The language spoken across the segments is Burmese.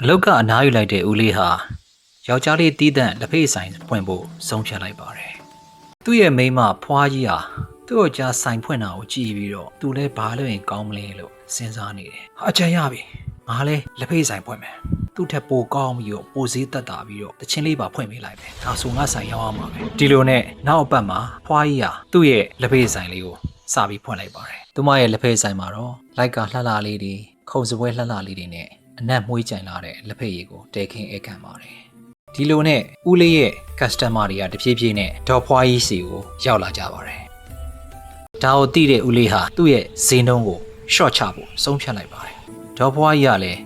အလုတ်ကအနားယူလိုက်တဲ့ဦးလေးဟာယောက်ျားလေးတီးတန့်လက်ဖေးဆိုင်ဖွင့်ဖို့ဆုံးဖြတ်လိုက်ပါတယ်။သူ့ရဲ့မိန်းမဖွားကြီးဟာသူ့ကိုကြားဆိုင်ဖွင့်တာကိုကြည့်ပြီးတော့သူလည်းဘာလို့ရင်ကောင်းမလဲလို့စဉ်းစားနေတယ်။ဟာအကြံရပြီ။ငါလည်းလက်ဖေးဆိုင်ဖွင့်မယ်။သူ့ထက်ပိုကောင်းပြီးတော့ပိုစည်းတက်တာပြီးတော့တချင်းလေးပါဖွင့်ပေးလိုက်မယ်။ဒါဆိုငါဆိုင်ရောက်အောင်ပါပဲ။ဒီလိုနဲ့နောက်အပတ်မှာဖွားကြီးဟာသူ့ရဲ့လက်ဖေးဆိုင်လေးကိုစပြီးဖွင့်လိုက်ပါတယ်။သူမရဲ့လက်ဖေးဆိုင်မှာတော့လိုက်ကလှလှလေးတွေခုံစပွဲလှလှလေးတွေနဲ့ အနက်မွှေးကြိုင်လာတဲ့လက်ဖက်ရည်ကိုတဲခင်းဧကန်ပါတယ်။ဒီလိုနဲ့ဦးလေးရဲ့ customer တွေကတဖြည်းဖြည်းနဲ့ဒေါ်ဖွားကြီးစီကိုရောက်လာကြပါတယ်။ဒါကိုသိတဲ့ဦးလေးဟာသူ့ရဲ့ဈေးနှုန်းကို short ချဖို့ဆုံးဖြတ်လိုက်ပါတယ်။ဒေါ်ဖွားကြီးကလည်း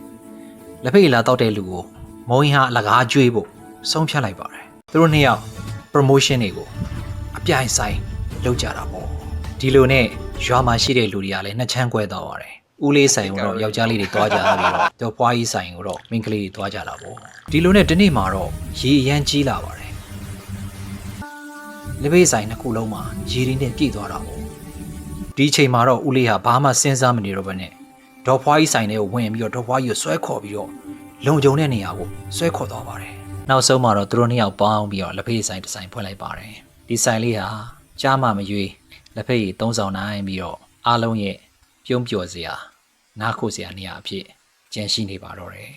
လက်ဖက်ရည်လာတောက်တဲ့လူကိုမုံရင်ဟာအလကားကျွေးဖို့ဆုံးဖြတ်လိုက်ပါတယ်။သူတို့နှစ်ယောက် promotion တွေကိုအပြိုင်ဆိုင်လုပ်ကြတာပေါ့။ဒီလိုနဲ့ရွာမှာရှိတဲ့လူတွေကလည်းနှစ်ချမ်းကွဲသွားပါတယ်။ ဦးလေးဆိုင်ကိုတော့ယောက်ျားလေးတွေတွားကြပြီးတော့ဒေါ်ဖွားကြီးဆိုင်ကိုတော့မိန်းကလေးတွေတွားကြတာပေါ့။ဒီလိုနဲ့ဒီနေ့မှာတော့ရေအရမ်းကြီးလာပါတယ်။လက်ဖေးဆိုင်နှစ်ခုလုံးမှာရေရင်းနဲ့ပြည့်သွားတာပေါ့။ဒီအချိန်မှာတော့ဦးလေးဟာဘာမှစဉ်းစားမနေတော့ဘဲနဲ့ဒေါ်ဖွားကြီးဆိုင်ထဲကိုဝင်ပြီးတော့ဒေါ်ဖွားကြီးကိုဆွဲခေါ်ပြီးတော့လုံခြုံတဲ့နေရာကိုဆွဲခေါ်သွားပါတယ်။နောက်ဆုံးမှာတော့သူတို့နှစ်ယောက်ပေါင်းပြီးတော့လက်ဖေးဆိုင်တစ်ဆိုင်ဖွင့်လိုက်ပါတယ်။ဒီဆိုင်လေးဟာကြားမှမရွေးလက်ဖက်ရည်သုံးဆောင်နိုင်ပြီးတော့အားလုံးရဲ့ ပြုံးပျော်စရာနားခိုစရာနေရာအဖြစ်ကျန်ရှိနေပါတော့တယ်